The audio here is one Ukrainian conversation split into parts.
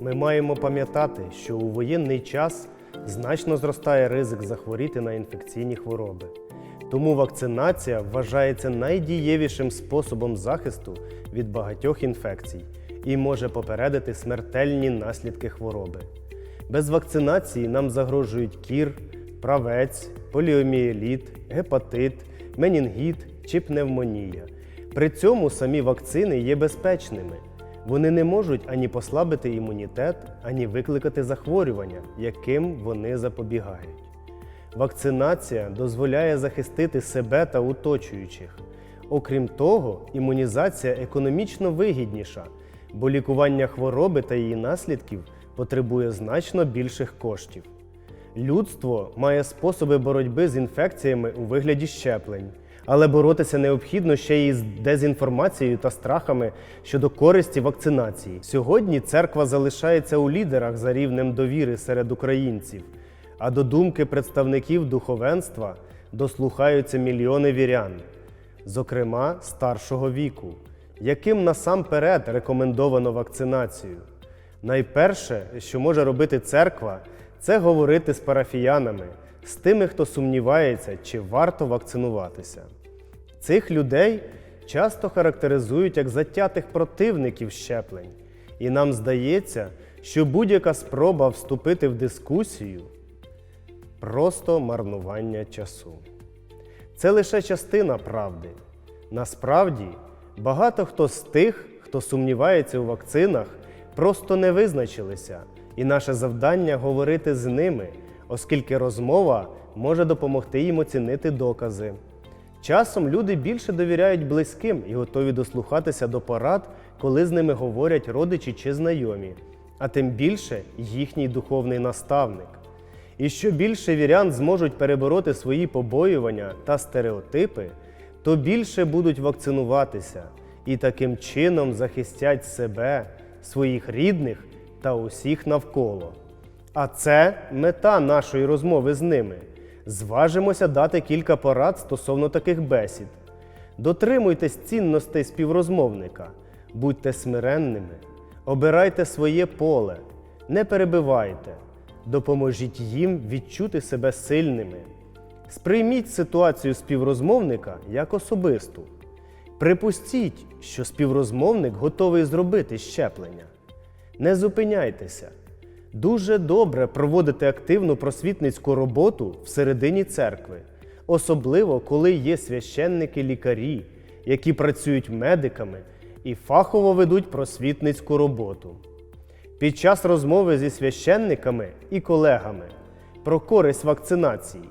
Ми маємо пам'ятати, що у воєнний час значно зростає ризик захворіти на інфекційні хвороби. Тому вакцинація вважається найдієвішим способом захисту від багатьох інфекцій і може попередити смертельні наслідки хвороби. Без вакцинації нам загрожують кір, правець, поліомієліт, гепатит, менінгіт чи пневмонія. При цьому самі вакцини є безпечними. Вони не можуть ані послабити імунітет, ані викликати захворювання, яким вони запобігають. Вакцинація дозволяє захистити себе та оточуючих. Окрім того, імунізація економічно вигідніша, бо лікування хвороби та її наслідків потребує значно більших коштів. Людство має способи боротьби з інфекціями у вигляді щеплень, але боротися необхідно ще й з дезінформацією та страхами щодо користі вакцинації. Сьогодні церква залишається у лідерах за рівнем довіри серед українців, а до думки представників духовенства дослухаються мільйони вірян, зокрема старшого віку, яким насамперед рекомендовано вакцинацію. Найперше, що може робити церква, це говорити з парафіянами, з тими, хто сумнівається, чи варто вакцинуватися. Цих людей часто характеризують як затятих противників щеплень, і нам здається, що будь-яка спроба вступити в дискусію просто марнування часу. Це лише частина правди. Насправді, багато хто з тих, хто сумнівається у вакцинах, просто не визначилися, і наше завдання говорити з ними, оскільки розмова може допомогти їм оцінити докази. Часом люди більше довіряють близьким і готові дослухатися до порад, коли з ними говорять родичі чи знайомі, а тим більше їхній духовний наставник. І що більше вірян зможуть перебороти свої побоювання та стереотипи, то більше будуть вакцинуватися і таким чином захистять себе, своїх рідних та усіх навколо. А це мета нашої розмови з ними. Зважимося дати кілька порад стосовно таких бесід. Дотримуйтесь цінностей співрозмовника, будьте смиренними, обирайте своє поле, не перебивайте, допоможіть їм відчути себе сильними. Сприйміть ситуацію співрозмовника як особисту. Припустіть, що співрозмовник готовий зробити щеплення. Не зупиняйтеся. Дуже добре проводити активну просвітницьку роботу всередині церкви, особливо коли є священники-лікарі, які працюють медиками і фахово ведуть просвітницьку роботу. Під час розмови зі священниками і колегами про користь вакцинації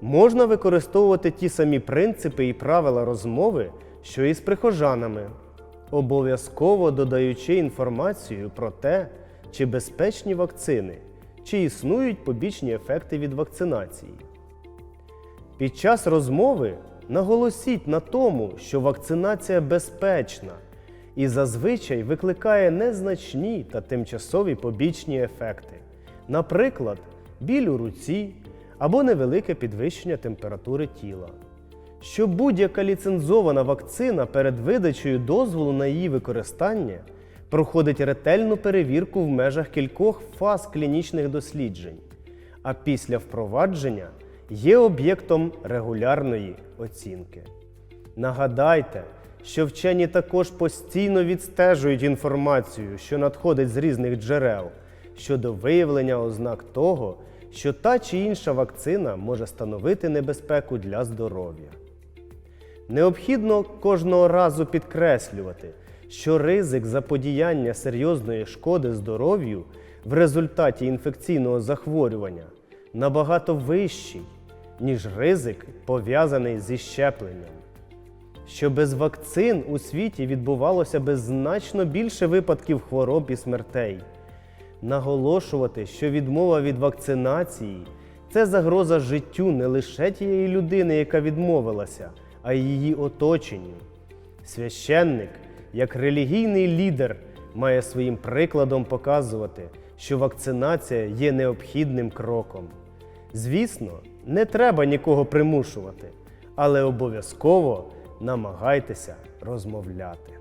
можна використовувати ті самі принципи і правила розмови, що і з прихожанами, обов'язково додаючи інформацію про те, чи безпечні вакцини, чи існують побічні ефекти від вакцинації. Під час розмови наголосіть на тому, що вакцинація безпечна і зазвичай викликає незначні та тимчасові побічні ефекти, наприклад, біль у руці або невелике підвищення температури тіла. Що будь-яка ліцензована вакцина перед видачею дозволу на її використання проходить ретельну перевірку в межах кількох фаз клінічних досліджень, а після впровадження є об'єктом регулярної оцінки. Нагадайте, що вчені також постійно відстежують інформацію, що надходить з різних джерел, щодо виявлення ознак того, що та чи інша вакцина може становити небезпеку для здоров'я. Необхідно кожного разу підкреслювати, що ризик заподіяння серйозної шкоди здоров'ю в результаті інфекційного захворювання набагато вищий, ніж ризик, пов'язаний зі щепленням. Що без вакцин у світі відбувалося би значно більше випадків хвороб і смертей. Наголошувати, що відмова від вакцинації це загроза життю не лише тієї людини, яка відмовилася, а й її оточенню. Священник, як релігійний лідер, має своїм прикладом показувати, що вакцинація є необхідним кроком. Звісно, не треба нікого примушувати, але обов'язково намагайтеся розмовляти.